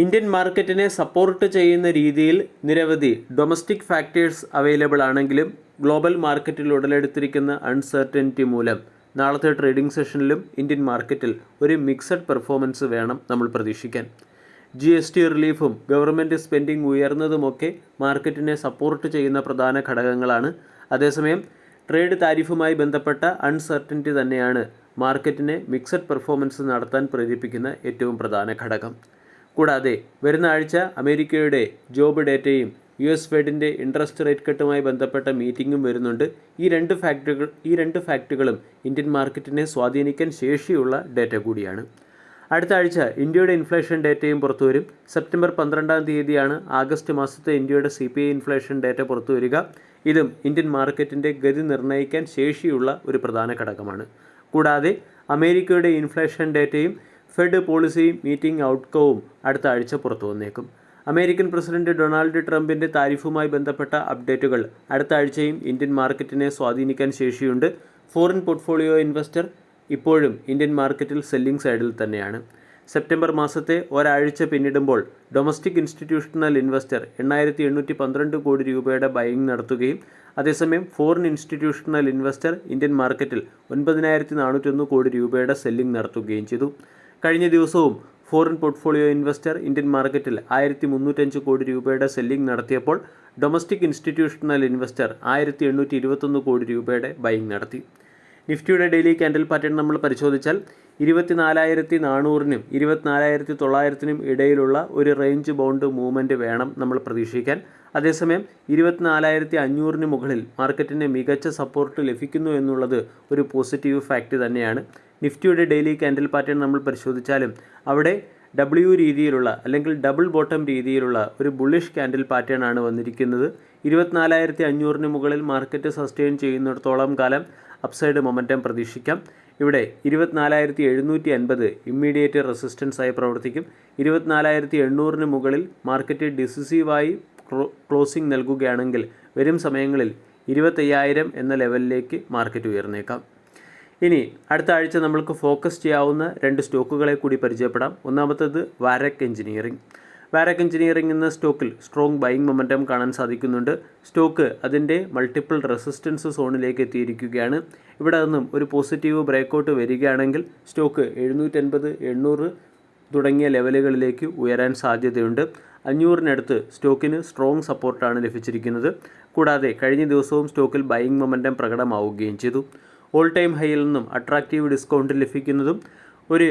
Indian മാർക്കറ്റിനെ support ചെയ്യുന്ന രീതിയിൽ നിരവധി ഡൊമസ്റ്റിക് ഫാക്ടേഴ്സ് അവൈലബിൾ ആണെങ്കിലും ഗ്ലോബൽ മാർക്കറ്റിൽ ഉടലെടുത്തിരിക്കുന്ന അൺസർട്ടനിറ്റി മൂലം നാളത്തെ ട്രേഡിംഗ് സെഷനിലും ഇന്ത്യൻ മാർക്കറ്റിൽ ഒരു മിക്സഡ് പെർഫോമൻസ് വേണം നമ്മൾ പ്രതീക്ഷിക്കാൻ. ജി എസ് ടി റിലീഫും ഗവൺമെന്റ് സ്പെൻഡിങ് ഉയർന്നതുമൊക്കെ മാർക്കറ്റിനെ സപ്പോർട്ട് ചെയ്യുന്ന പ്രധാന ഘടകങ്ങളാണ്. അതേസമയം ട്രേഡ് താരിഫുമായി ബന്ധപ്പെട്ട അൺസർട്ടനിറ്റി തന്നെയാണ് മാർക്കറ്റിനെ മിക്സഡ് പെർഫോമൻസ് നടത്താൻ പ്രേരിപ്പിക്കുന്ന ഏറ്റവും പ്രധാന ഘടകം. കൂടാതെ വരുന്ന ആഴ്ച അമേരിക്കയുടെ ജോബ് ഡേറ്റയും യു എസ് ഫെഡിന്റെ ഇൻട്രസ്റ്റ് റേറ്റ് കട്ടുമായി ബന്ധപ്പെട്ട മീറ്റിംഗും വരുന്നുണ്ട്. ഈ രണ്ട് ഫാക്ടറുകൾ ഈ രണ്ട് ഫാക്ടറുകളും ഇന്ത്യൻ മാർക്കറ്റിനെ സ്വാധീനിക്കാൻ ശേഷിയുള്ള ഡേറ്റ കൂടിയാണ്. അടുത്ത ആഴ്ച ഇന്ത്യയുടെ ഇൻഫ്ലേഷൻ ഡേറ്റയും പുറത്തുവരും സെപ്റ്റംബർ പന്ത്രണ്ടാം തീയതിയാണ് ആഗസ്റ്റ് മാസത്തെ ഇന്ത്യയുടെ C P I inflation data പുറത്തുവരിക ഇതും ഇന്ത്യൻ മാർക്കറ്റിന്റെ ഗതി നിർണയിക്കാൻ ശേഷിയുള്ള ഒരു പ്രധാന ഘടകമാണ്. കൂടാതെ അമേരിക്കയുടെ ഇൻഫ്ലേഷൻ ഡേറ്റയും ഫെഡ് പോളിസി മീറ്റിംഗ് ഔട്ട്കവും അടുത്ത ആഴ്ച പുറത്തു വന്നേക്കും. അമേരിക്കൻ പ്രസിഡന്റ് ഡൊണാൾഡ് ട്രംപിന്റെ താരിഫുമായി ബന്ധപ്പെട്ട അപ്ഡേറ്റുകൾ അടുത്ത ആഴ്ചയും ഇന്ത്യൻ മാർക്കറ്റിനെ സ്വാധീനിക്കാൻ ശേഷിയുണ്ട്. ഫോറിൻ പോർട്ട്ഫോളിയോ ഇൻവെസ്റ്റർ ഇപ്പോഴും ഇന്ത്യൻ മാർക്കറ്റിൽ സെല്ലിംഗ് സൈഡിൽ തന്നെയാണ്. സെപ്റ്റംബർ മാസത്തെ ഒരാഴ്ച പിന്നിടുമ്പോൾ ഡൊമസ്റ്റിക് ഇൻസ്റ്റിറ്റ്യൂഷണൽ ഇൻവെസ്റ്റർ എണ്ണായിരത്തി എണ്ണൂറ്റി പന്ത്രണ്ട് കോടി രൂപയുടെ ബൈയിങ് നടത്തുകയും അതേസമയം ഫോറിൻ ഇൻസ്റ്റിറ്റ്യൂഷണൽ ഇൻവെസ്റ്റർ ഇന്ത്യൻ മാർക്കറ്റിൽ ഒൻപതിനായിരത്തി നാനൂറ്റൊന്ന് കോടി രൂപയുടെ സെല്ലിംഗ് നടത്തുകയും ചെയ്തു. കഴിഞ്ഞ ദിവസവും ഫോറിൻ പോർട്ട്ഫോളിയോ ഇൻവെസ്റ്റർ ഇന്ത്യൻ മാർക്കറ്റിൽ ആയിരത്തി മുന്നൂറ്റഞ്ച് കോടി രൂപയുടെ സെല്ലിംഗ് നടത്തിയപ്പോൾ ഡൊമസ്റ്റിക് ഇൻസ്റ്റിറ്റ്യൂഷണൽ ഇൻവെസ്റ്റർ ആയിരത്തി എണ്ണൂറ്റി ഇരുപത്തൊന്ന് കോടി രൂപയുടെ ബൈങ് നടത്തി. നിഫ്റ്റിയുടെ ഡെയിലി ക്യാൻഡിൽ പാറ്റേൺ നമ്മൾ പരിശോധിച്ചാൽ ഇരുപത്തിനാലായിരത്തി നാനൂറിനും ഇരുപത്തിനാലായിരത്തി തൊള്ളായിരത്തിനും ഇടയിലുള്ള ഒരു റേഞ്ച് ബൗണ്ട് മൂവ്മെന്റ് വേണം നമ്മൾ പ്രതീക്ഷിക്കാൻ. അതേസമയം ഇരുപത്തിനാലായിരത്തി അഞ്ഞൂറിന് മുകളിൽ മാർക്കറ്റിന് മികച്ച സപ്പോർട്ട് ലഭിക്കുന്നു എന്നുള്ളത് ഒരു പോസിറ്റീവ് ഫാക്റ്റ് തന്നെയാണ്. നിഫ്റ്റിയുടെ ഡെയിലി ക്യാൻഡിൽ പാറ്റേൺ നമ്മൾ പരിശോധിച്ചാലും അവിടെ ഡബ്ല്യു രീതിയിലുള്ള അല്ലെങ്കിൽ ഡബിൾ ബോട്ടം രീതിയിലുള്ള ഒരു ബുള്ളിഷ് ക്യാൻഡിൽ പാറ്റേൺ ആണ് വന്നിരിക്കുന്നത്. ഇരുപത്തിനാലായിരത്തി അഞ്ഞൂറിന് മുകളിൽ മാർക്കറ്റ് സസ്റ്റെയിൻ ചെയ്യുന്നിടത്തോളം കാലം അപ്സൈഡ് മൊമെന്റം പ്രതീക്ഷിക്കാം. ഇവിടെ ഇരുപത്തിനാലായിരത്തി എഴുന്നൂറ്റി അൻപത് ഇമ്മീഡിയറ്റ് റെസിസ്റ്റൻസ് ആയി പ്രവർത്തിക്കും. ഇരുപത്തിനാലായിരത്തി എണ്ണൂറിന് മുകളിൽ മാർക്കറ്റ് ഡിസിസീവായി ക്ലോസിംഗ് നൽകുകയാണെങ്കിൽ വരും സമയങ്ങളിൽ ഇരുപത്തയ്യായിരം എന്ന ലെവലിലേക്ക് മാർക്കറ്റ് ഉയർന്നേക്കാം. ഇനി അടുത്ത ആഴ്ച നമ്മൾക്ക് ഫോക്കസ് ചെയ്യാവുന്ന രണ്ട് സ്റ്റോക്കുകളെ കൂടി പരിചയപ്പെടാം. ഒന്നാമത്തേത് വാരക് എഞ്ചിനീയറിംഗ് വാരക് എഞ്ചിനീയറിംഗ് എന്ന സ്റ്റോക്കിൽ സ്ട്രോങ് ബൈയിങ് മൊമെന്റം കാണാൻ സാധിക്കുന്നുണ്ട്. സ്റ്റോക്ക് അതിന്റെ മൾട്ടിപ്പിൾ റെസിസ്റ്റൻസ് സോണിലേക്ക് എത്തിയിരിക്കുകയാണ്. ഇവിടെ നിന്നും ഒരു പോസിറ്റീവ് ബ്രേക്കൗട്ട് വരികയാണെങ്കിൽ സ്റ്റോക്ക് എഴുന്നൂറ്റൻപത് എണ്ണൂറ് തുടങ്ങിയ ലെവലുകളിലേക്ക് ഉയരാൻ സാധ്യതയുണ്ട്. അഞ്ഞൂറിനടുത്ത് സ്റ്റോക്കിന് സ്ട്രോങ് സപ്പോർട്ടാണ് ലഭിച്ചിരിക്കുന്നത്. കൂടാതെ കഴിഞ്ഞ ദിവസവും സ്റ്റോക്കിൽ ബൈയിങ് മൊമെന്റം പ്രകടമാവുകയും ചെയ്തു. ഓൾ ടൈം ഹൈയിൽ നിന്നും അട്രാക്റ്റീവ് ഡിസ്കൗണ്ട് ലഭിക്കുന്നതും ഒരു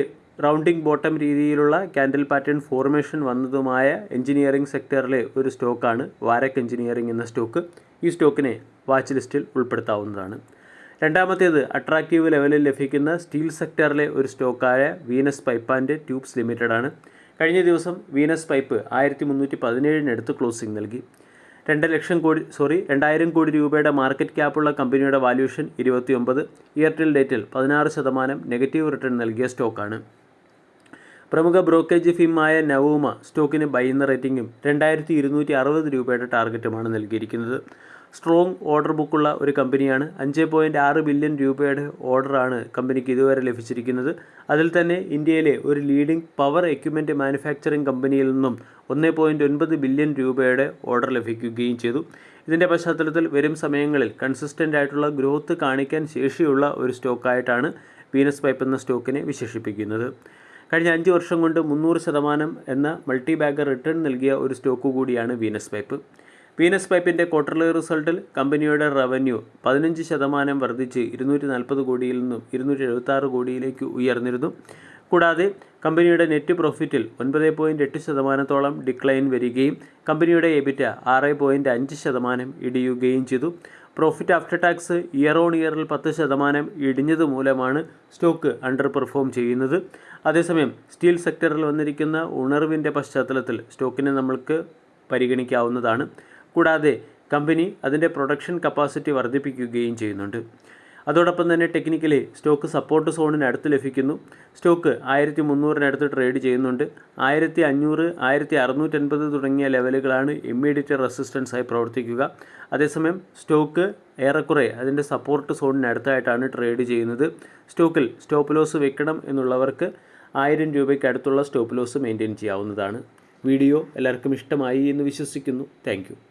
റൗണ്ടിംഗ് ബോട്ടം രീതിയിലുള്ള ക്യാൻഡിൽ പാറ്റേൺ ഫോർമേഷൻ വന്നതുമായ എഞ്ചിനീയറിംഗ് സെക്ടറിലെ ഒരു സ്റ്റോക്കാണ് വാരക് എഞ്ചിനീയറിംഗ് എന്ന സ്റ്റോക്ക്. ഈ സ്റ്റോക്കിനെ വാച്ച് ലിസ്റ്റിൽ ഉൾപ്പെടുത്താവുന്നതാണ്. രണ്ടാമത്തേത് അട്രാക്റ്റീവ് ലെവലിൽ ലഭിക്കുന്ന സ്റ്റീൽ സെക്ടറിലെ ഒരു സ്റ്റോക്കായ Venus pipe and tubes limited ആണ് കഴിഞ്ഞ ദിവസം വീനസ് പൈപ്പ് ആയിരത്തി മുന്നൂറ്റി പതിനേഴിനടുത്ത് ക്ലോസിംഗ് നൽകി. രണ്ട് ലക്ഷം കോടി സോറി രണ്ടായിരം കോടി രൂപയുടെ മാർക്കറ്റ് ക്യാപ്പുള്ള കമ്പനിയുടെ വാല്യൂഷൻ ഇരുപത്തിയൊമ്പത്. എയർടെൽ ഡേറ്റിൽ പതിനാറ് ശതമാനം നെഗറ്റീവ് റിട്ടേൺ നൽകിയ സ്റ്റോക്കാണ് പ്രമുഖ ബ്രോക്കേജ് ഫീമായ നവൂമ സ്റ്റോക്കിന് ബൈന്ന റേറ്റിംഗും രണ്ടായിരത്തി ഇരുന്നൂറ്റി അറുപത് രൂപയുടെ ടാർഗറ്റുമാണ് നൽകിയിരിക്കുന്നത്. സ്ട്രോങ് ഓർഡർ ബുക്കുള്ള ഒരു കമ്പനിയാണ്. അഞ്ച് പോയിന്റ് ആറ് ബില്യൺ രൂപയുടെ ഓർഡറാണ് കമ്പനിക്ക് ഇതുവരെ ലഭിച്ചിരിക്കുന്നത്. അതിൽ തന്നെ ഇന്ത്യയിലെ ഒരു ലീഡിംഗ് പവർ എക്യുപ്മെന്റ് മാനുഫാക്ചറിംഗ് കമ്പനിയിൽ നിന്നും ഒന്ന് പോയിന്റ് ഒൻപത് ബില്യൺ രൂപയുടെ ഓർഡർ ലഭിക്കുകയും ചെയ്തു. ഇതിന്റെ പശ്ചാത്തലത്തിൽ വരും സമയങ്ങളിൽ കൺസിസ്റ്റന്റ് ആയിട്ടുള്ള ഗ്രോത്ത് കാണിക്കാൻ ശേഷിയുള്ള ഒരു സ്റ്റോക്കായിട്ടാണ് വീനസ് പൈപ്പ് എന്ന സ്റ്റോക്കിനെ വിശേഷിപ്പിക്കുന്നത്. കഴിഞ്ഞ അഞ്ച് വർഷം കൊണ്ട് മുന്നൂറ് ശതമാനം എന്ന മൾട്ടി ബാഗർ റിട്ടേൺ നൽകിയ ഒരു സ്റ്റോക്ക് കൂടിയാണ് വീനസ് പൈപ്പ് വീനസ് പൈപ്പിന്റെ ക്വാർട്ടർലി റിസൾട്ടിൽ കമ്പനിയുടെ റവന്യൂ പതിനഞ്ച് ശതമാനം വർദ്ധിച്ച് ഇരുന്നൂറ്റി നാൽപ്പത് കോടിയിൽ നിന്നും ഇരുന്നൂറ്റി എഴുപത്താറ് കോടിയിലേക്ക് ഉയർന്നിരുന്നു. കൂടാതെ കമ്പനിയുടെ നെറ്റ് പ്രോഫിറ്റിൽ ഒൻപത് പോയിന്റ് എട്ട് ശതമാനത്തോളം ഡിക്ലൈൻ വരികയും കമ്പനിയുടെ എബിറ്റ ആറ് പോയിന്റ് അഞ്ച് ശതമാനം ഇടിയുകയും ചെയ്തു. Profit after tax year on ഇയറിൽ പത്ത് ശതമാനം ഇടിഞ്ഞത് മൂലമാണ് സ്റ്റോക്ക് അണ്ടർ പെർഫോം ചെയ്യുന്നത്. അതേസമയം സ്റ്റീൽ സെക്ടറിൽ വന്നിരിക്കുന്ന ഉണർവിന്റെ പശ്ചാത്തലത്തിൽ സ്റ്റോക്കിനെ നമ്മൾക്ക് പരിഗണിക്കാവുന്നതാണ്. കൂടാതെ കമ്പനി അതിന്റെ പ്രൊഡക്ഷൻ കപ്പാസിറ്റി വർദ്ധിപ്പിക്കുകയും ചെയ്യുന്നുണ്ട്. അതോടൊപ്പം തന്നെ ടെക്നിക്കലി സ്റ്റോക്ക് സപ്പോർട്ട് സോണിന് അടുത്ത് ലഭിക്കുന്നു. സ്റ്റോക്ക് ആയിരത്തി മുന്നൂറിനടുത്ത് ട്രേഡ് ചെയ്യുന്നുണ്ട്. ആയിരത്തി അഞ്ഞൂറ് ആയിരത്തി അറുന്നൂറ്റൻപത് തുടങ്ങിയ ലെവലുകളാണ് ഇമ്മീഡിയറ്റ് റെസിസ്റ്റൻസ് ആയി പ്രവർത്തിക്കുക. അതേസമയം സ്റ്റോക്ക് ഏറെക്കുറെ അതിന്റെ സപ്പോർട്ട് സോണിനടുത്തായിട്ടാണ് ട്രേഡ് ചെയ്യുന്നത്. സ്റ്റോക്കിൽ സ്റ്റോപ്പ് ലോസ് വെക്കണം എന്നുള്ളവർക്ക് ആയിരം രൂപയ്ക്ക് അടുത്തുള്ള സ്റ്റോപ്പ് ലോസ് മെയിന്റെയിൻ ചെയ്യാവുന്നതാണ്. വീഡിയോ എല്ലാവർക്കും ഇഷ്ടമായി എന്ന് വിശ്വസിക്കുന്നു. താങ്ക്